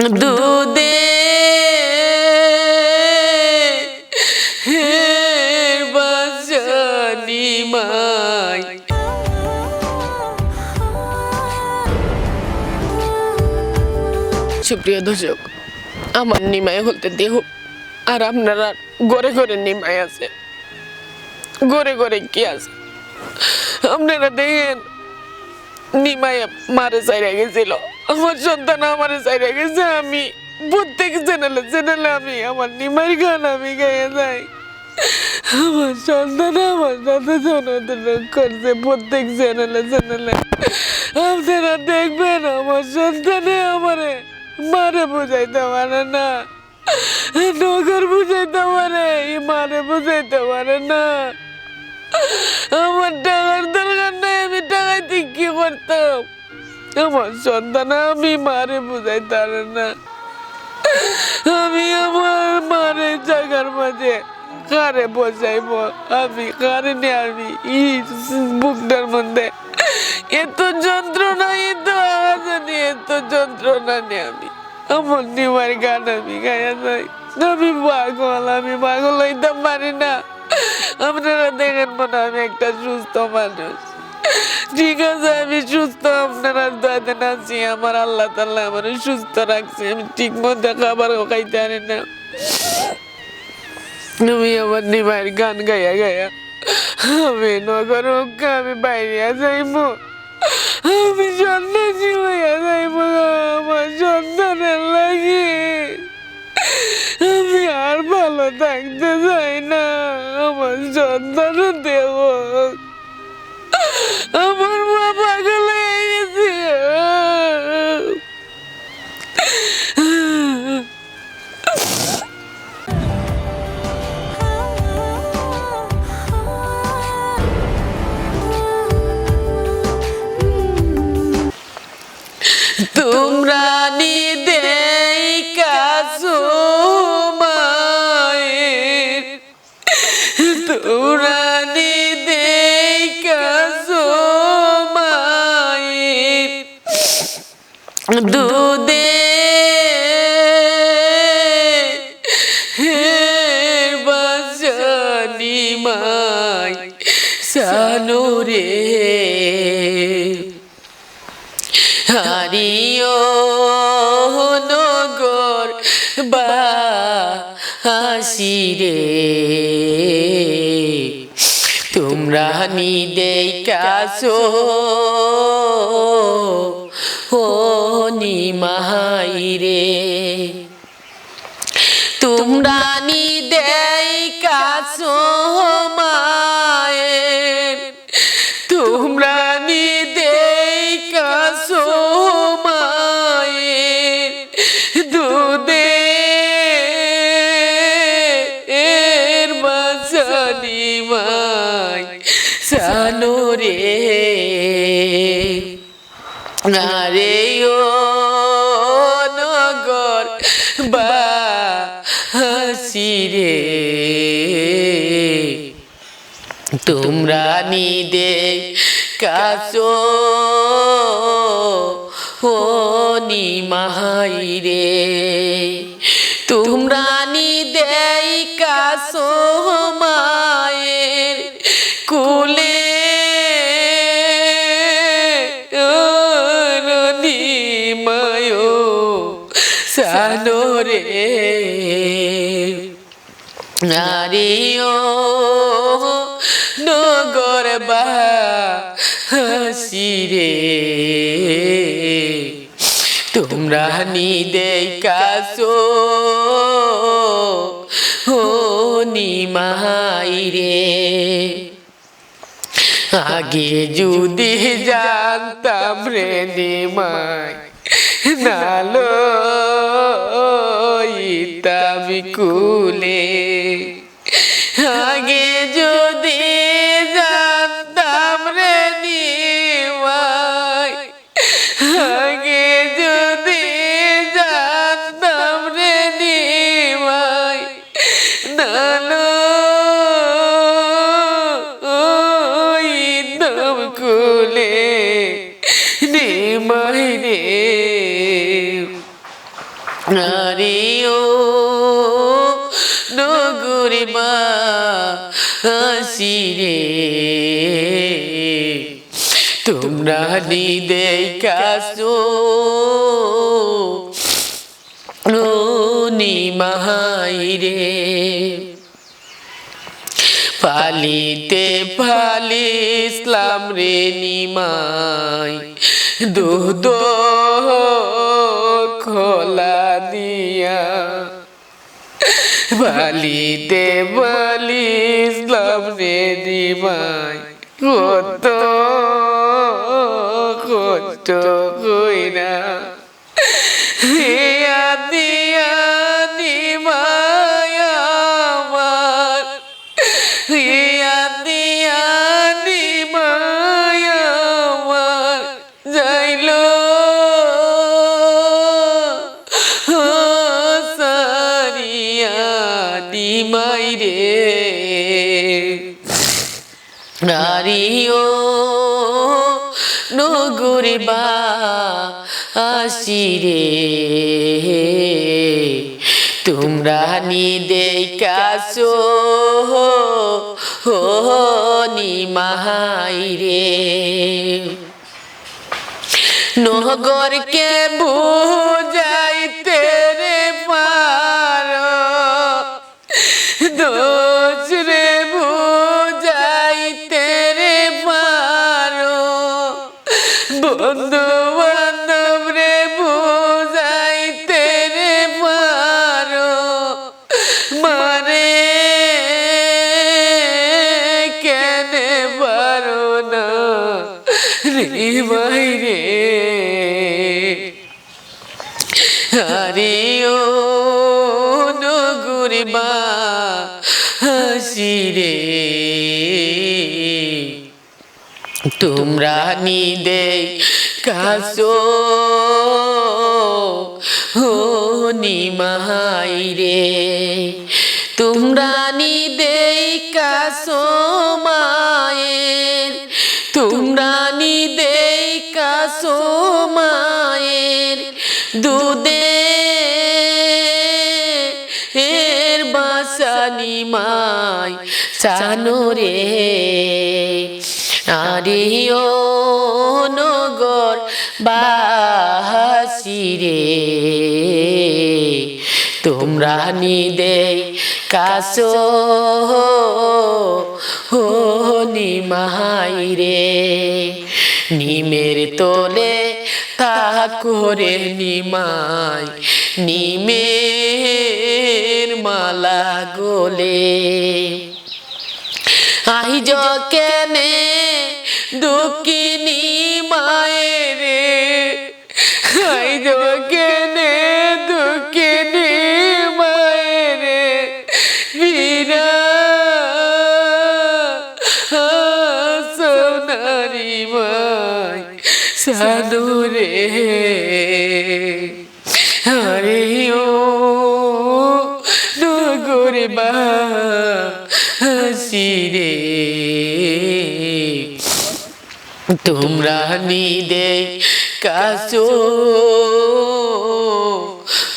মাই সুপ্রিয় দর্শক, আমার নিমায় হতে দেহ, আর আপনারা গড়ে গড়ে নিমায় আছে। গড়ে গড়ে কি আছে? আপনারা দেখেন, নিমায় মারে চাইরা গেছিল। আমার সন্তান আমারে চাইরা গেছে, আমি প্রত্যেক চ্যানেলে চ্যানেলে আমি আমার নিমাইয়ের গান আমি গাইয়ে যাই। আমার সন্তান আমার সাথে জনতন করছে, প্রত্যেক চ্যানেলে চ্যানেলে। আপনারা দেখবেন আমার সন্তানে আমারে মারে বুঝাইতে পারে না, নগর বুঝাইতে পারে মারে বুঝাইতে পারে না। আমার টাকার দরকার নাই, আমি দিয়ে কি করতাম? আমার সন্তান, আমি মারে বুঝাইতে পারে না। আমি আমার মারে জায়গার মাঝে কারে বসাইব? আমি কারে নিয়ে আমি ই বুকটার মধ্যে। এত যন্ত্রণা, এত আওয়াজানি এত যন্ত্রণা নিয়ে আমি। আমার নিমার গান আমি গায়া যাই। আমি পাগল আমি পাগল হইতে পারি না। আপনারা দেখেন মনে আমি একটা সুস্থ মানুষ। ঠিক আছে, আমি সুস্থ, আপনারা দয়াতে আছি, আমার আল্লাহ তাল্লাহ আমার সুস্থ রাখছে, আমি ঠিক মতো খাবার খাইতে পারি না। আমি আমার নিমার গান গাইয়া গাইয়া আমি নগর আমি বাইরে যাইব। আমি সন্ন্যাসী হইয়া যাইব, আমার সন্তানের লাগে। আমি আর ভালো থাকতে চাই না, আমার সন্তান দেব। দুধে হে বাসানি মাই সানুরে হারিও নগর বাসিরে তোমরা নিদে কাছো সানোরে আরে ও নগর বাসিরে তোমরা নিদে কাছো ও নিমাইরে তোমরা সানোরে নারীও নগর বাসিরে। তোমরা নিদে কাছো ও নিমাইরে আগে যদি জানতাম রে নিমাই নালো ইতামি কুলে হাসিরে। তোমরা নিদে কাসো নিমাইরে পালিতে পালি ইসলাম রে নিমাই। দুধ খোলা দিয়া বালিতে বালি ইসলাম রে দিবাই। কত কষ্ট রে নারীও নগরে বা আসিরে। তোমরা নিদে কাসো হো নিমাই রে নহগরকে বুঝাইতে তোমরা নিদে কাসো হো নিমাই রে, তোমরা নিদে কাসো মায়ের। তোমরা নিদে কাসো মায়ের দুধে। এর বাসানি মাই সানুরে আরে ও নগর বাসিরে তোমরা নিদে কাসো হো নিমাই নিমের তোলে তা করে নিমাই নিমের মালা গোলে আই কেনে দুঃখিনী মায়ের আই কেনে দুঃখিনী মায়ের বীরা সোনারি মায় সানুরে আরে তোমরা নিদে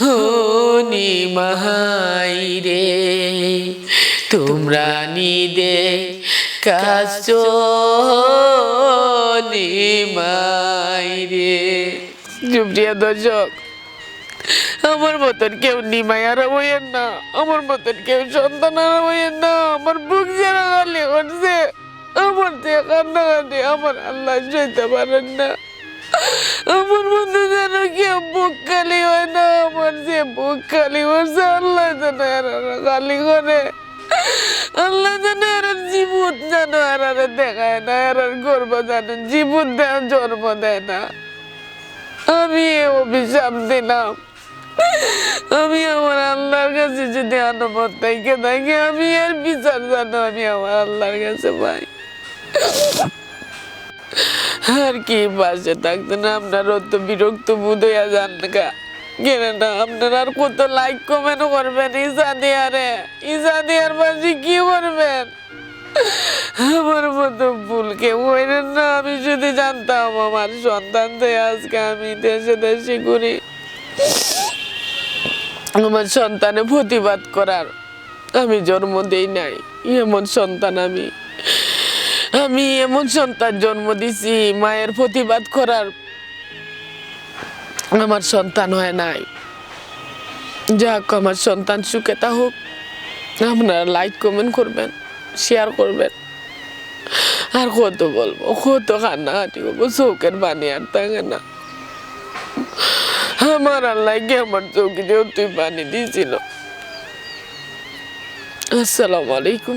হো নিমাই রে। তোমরা নিদে কাসো। নিমাই রে। সুপ্রিয়া দর্শক, আমার মতন কেউ নিমাই আর হইয়েন না, আমার মতন কেউ সন্তান আর হইয়েন না, আমার বুক যারা গালি করছে আমার যে কান্নাকাটি আমার আল্লাহ সইতে পারেন না। আমার মধ্যে যেন কেউ বুক খালি হয় না, আমার যে বুক খালি হয়েছে, আল্লাহ যেন খালি করে। আল্লাহ জানে আর জীবন জানো আর আর দেখায় না, আর আর গর্ব জানো জীবন দেয়, জন্ম দেয় না। আমি এ অভিশাপ দিলাম। আমি আমার আল্লাহর কাছে যদি আনুমত থেকে থাকি, আমি এর বিচার জানো, আমি আমার আল্লাহর কাছে পাই। আর কি পাশে থাকতে না আপনারও তো বিরক্ত বোধ হইয়া যান কেন আপনার আর কত লাইক কমেন্ট করবেন ইসা দিয়ারে ইসা দিয়ার পাশে কি করবেন? আমার মতো ভুল কেউ না, আমি যদি জানতাম আমার সন্তান থেকে আজকে আমি দেশে দেশে ঘুরি। আমার সন্তানে প্রতিবাদ করার আমি জন্ম দেই নাই, এমন সন্তান আমি। আমি এমন সন্তান জন্ম দিছি, মায়ের প্রতিবাদ করার আমার সন্তান হয় নাই। যাক, আমার সন্তান সুখে তা হোক আপনারা লাইক কমেন্ট করবেন শেয়ার করবেন। আর কত বলব, কত কান্নাকাটি করব চৌকের বানি আর থাকে না। আমার আল্লাহকে আমার চৌকি দিয়ে তুই পানি দিয়েছিল? আসসালামু আলাইকুম।